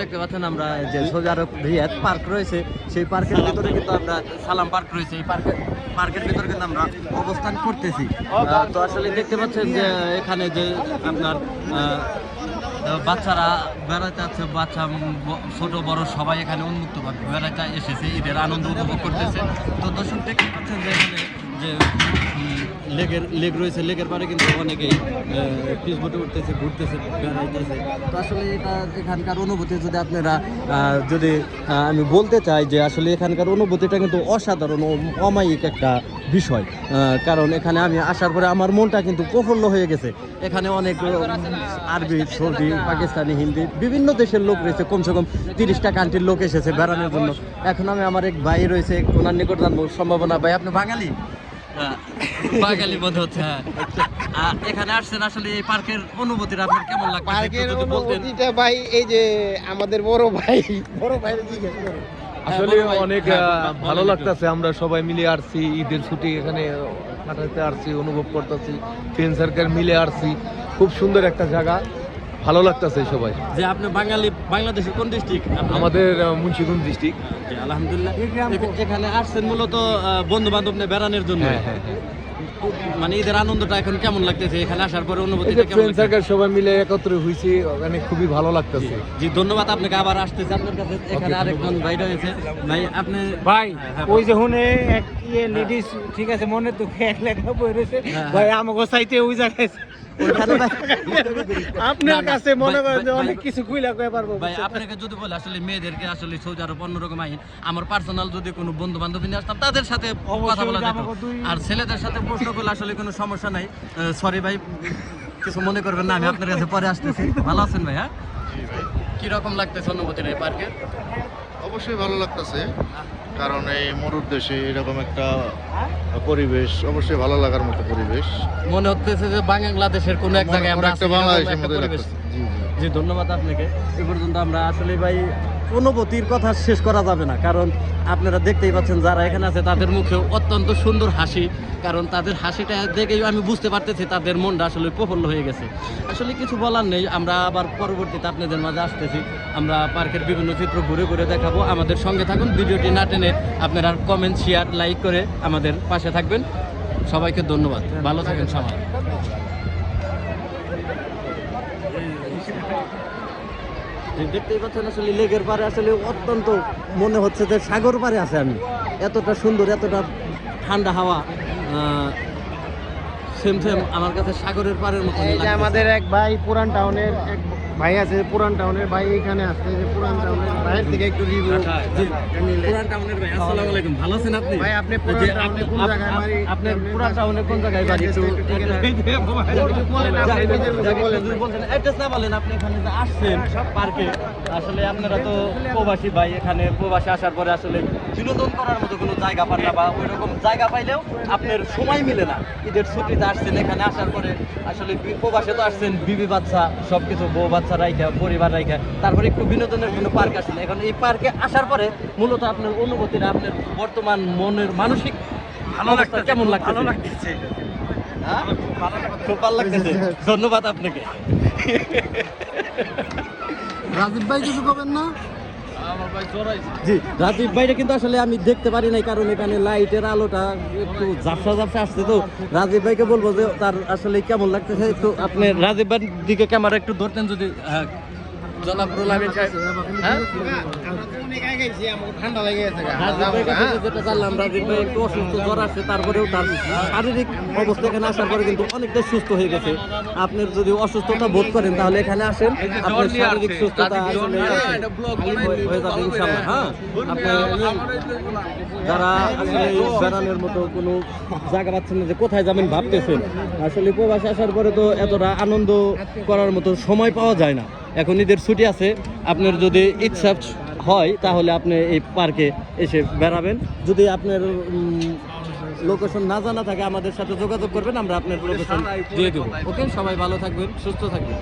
দেখতে পাচ্ছেন আমরা যে পার্ক রয়েছে, সেই ভিতরে কিন্তু আমরা পার্ক রয়েছে। এই ভিতরে কিন্তু আমরা অবস্থান করতেছি। তো আসলে দেখতে পাচ্ছেন যে এখানে যে আপনার বাচ্চারা বেড়াতে আছে, বাচ্চা ছোট, বড় সবাই এখানে উন্মুক্ত ভাবে বেড়াতে এসেছে, ঈদের আনন্দ উপভোগ করতেছে। তো দর্শক দেখতে পাচ্ছেন যে এখানে যে লেগের, লেগ রয়েছে, লেগের পারে কিন্তু অনেকেই পিস বোটে উঠতেছে, ঘুরতেছে, বেড়াইতেছে। তো আসলে এটা এখানকার অনুভূতি যদি আপনারা যদি আমি বলতে চাই যে আসলে এখানকার অনুভূতিটা কিন্তু অসাধারণ অমায়িক একটা বিষয় কারণ এখানে আমি আসার পরে আমার মনটা কিন্তু প্রফুল্ল হয়ে গেছে। এখানে অনেক আরবি, সৌদি, পাকিস্তানি, হিন্দি, বিভিন্ন দেশের লোক রয়েছে, কমসে কম তিরিশটা কান্ট্রির লোক এসেছে বেড়ানোর জন্য। এখন আমি আমার এক ভাই রয়েছে, ওনার নিকট জানব, সম্ভাবনা ভাই, আপনি বাঙালি? হ্যাঁ, বাঙালি মনে হচ্ছে হ্যাঁ। আহ, এখানে আসছেন আসলে এই পার্কের অনুভূতিটা আপনার কেমন লাগছে? পার্কের অনুভূতিটা ভাই এই যে আমাদের বড় ভাই বড় ভাই জিজ্ঞেস করো। আসলে অনেক হ্যাঁ, আহ, ভালো। লাগতেছে আমরা সবাই মিলে আসছি ঈদের ছুটি এখানে কাটাতে আসছি অনুভব করতেছি ফ্রেন্ড সার্কেল মিলে আসছি। খুব সুন্দর একটা জায়গা। ভালো লাগতেছে সবাই। যে আপনি বাঙালি বাংলাদেশের কোন ডিস্ট্রিক্ট আমাদের মুন্সিগঞ্জ ডিস্ট্রিক্ট আলহামদুলিল্লাহ। এখানে আসছেন মূলত বন্ধু বান্ধব নিয়ে বেড়ানোর জন্য। হ্যাঁ হ্যাঁ হ্যাঁ। মানে ঈদের আনন্দটা এখন কেমন লাগতেছে? এখানে আসার পরে কেমন সার্কেল সবাই মিলে একত্র হয়েছি ওখানে খুবই ভালো লাগতেছে। জি ধন্যবাদ আপনাকে আবার আসতেছে। আপনার কাছে এখানে আরেকজন ভাই রয়েছে। ভাই আপনি ভাই ওই যে হুনে এক ইয়ে লেডিস ঠিক আছে মনে তো এক লেখা বই রয়েছে। ভাই আমাকে চাইতে ওই জায়গায় আপনার কাছে মনে করেন যে অনেক কিছু খুইলা কয়ে পারব ভাই আপনাকে যদি বলে আসলে মেয়েদেরকে আসলে সৌদি আরব অন্যরকম আইন আমার পার্সোনাল যদি কোনো বন্ধু বান্ধব নিয়ে আসতাম তাদের সাথে কথা বলা যেত। আর ছেলেদের সাথে প্রশ্ন করলে আসলে কোনো সমস্যা নাই। সরি ভাই কিছু মনে করবেন না আমি আপনার কাছে পরে আসতেছি। ভালো আছেন ভাই হ্যাঁ? কীরকম লাগতেছে অনুভূতির এই পার্কে? অবশ্যই ভালো লাগতেছে। কারণ এই মরুর দেশে এরকম একটা পরিবেশ অবশ্যই ভালো লাগার মতো পরিবেশ। মনে হচ্ছে যে বাংলাদেশের কোনো এক জায়গায় আমরা একটা বাংলাদেশের মতো জি, ধন্যবাদ আপনাকে। এ পর্যন্ত আমরা আসলে ভাই অনুভূতির কথা শেষ করা যাবে না, কারণ আপনারা দেখতেই পাচ্ছেন যারা এখানে আছে, তাদের মুখে অত্যন্ত সুন্দর হাসি, কারণ তাদের হাসিটা দেখেই আমি বুঝতে পারতেছি তাদের মনটা আসলে প্রফুল্ল হয়ে গেছে। আসলে কিছু বলার নেই, আমরা আবার পরবর্তীতে আপনাদের মাঝে আসতেছি। আমরা পার্কের বিভিন্ন চিত্র ঘুরে ঘুরে দেখাবো। আমাদের সঙ্গে থাকুন, ভিডিওটি না টেনে আপনারা কমেন্ট, শেয়ার, লাইক করে আমাদের পাশে থাকবেন। সবাইকে ধন্যবাদ। ভালো থাকেন সবাই। দেখতেই পাচ্ছেন আসলে লেগের পারে আসলে অত্যন্ত মনে হচ্ছে যে সাগর পারে আছে আমি। এতটা সুন্দর এতটা ঠান্ডা হাওয়া সেম সেম আমার কাছে সাগরের পারের মতো আমাদের এক ভাই পুরান টাউনের এক ভাই আছে পুরান টাউনের ভাই এখানে আসছে যে পুরান টাউনের। ভাইয়ের থেকে একটু রিভিউ পুরান টাউনের ভাই আসসালামু আলাইকুম। ভালো আছেন আপনি? ভাই, আপনি পুরান টাউনে কোন জায়গায় বাড়ি? আপনার পুরান টাউনে কোন জায়গায় বাড়ি? একটু বলেন। আপনি নিজের বলেন। অ্যাড্রেস না বলেন আপনি এখানে যে আসছেন পার্কে আসলে আপনারা তো প্রবাসী ভাই এখানে প্রবাসী আসার পরে আসলে বিনোদন করার মতো কোনো জায়গা পান না বা ওই রকম জায়গা পাইলেও আপনার সময় মিলে না। ঈদের ছুটিতে আসছেন এখানে আসার পরে আসলে প্রবাসে তো আসছেন বিবি বাচ্চা সব কিছু বউ বাচ্চা। রাইখা পরিবার রাইখা তারপরে একটু বিনোদনের জন্য পার্ক আসলে এখন এই পার্কে আসার পরে মূলত আপনার অনুভূতিটা আপনার বর্তমান মনের মানসিক ভালো লাগছে কেমন লাগছে ভালো লাগছে খুব ভালো লাগতেছে। ধন্যবাদ আপনাকে। রাজীব ভাই কিছু করবেন না? জি রাজীব ভাইটা কিন্তু আসলে আমি দেখতে পারি নাই কারণ এখানে লাইটের আলোটা একটু ঝাপসা ঝাপসা আসছে। তো রাজীব ভাইকে বলব যে তার আসলে কেমন লাগতেছে? তো আপনি রাজীব ভাইয়ের দিকে ক্যামেরা একটু ধরতেন যদি হ্যাঁ, জনাব তারপরেও তার শারীরিক অবস্থা আসার পরে কিন্তু অনেকটাই সুস্থ হয়ে? গেছে যদি অসুস্থতা বোধ করেন তাহলে এখানে আসেন আপনার শারীরিক সুস্থতা যারা আসলে বেড়ানোর মতো কোনো জায়গা পাচ্ছেন না যে কোথায় যাবেন ভাবতেছেন আসলে প্রবাসে আসার পরে তো এতটা আনন্দ করার মতো সময় পাওয়া যায় না। এখন ঈদের ছুটি আছে আপনার যদি ইচ্ছা হয় তাহলে আপনি এই পার্কে এসে বেড়াবেন। যদি আপনার লোকেশন না জানা থাকে আমাদের সাথে যোগাযোগ করবেন আমরা আপনার লোকেশন দিয়ে দেবো। ওকে সবাই ভালো থাকবেন সুস্থ থাকবেন।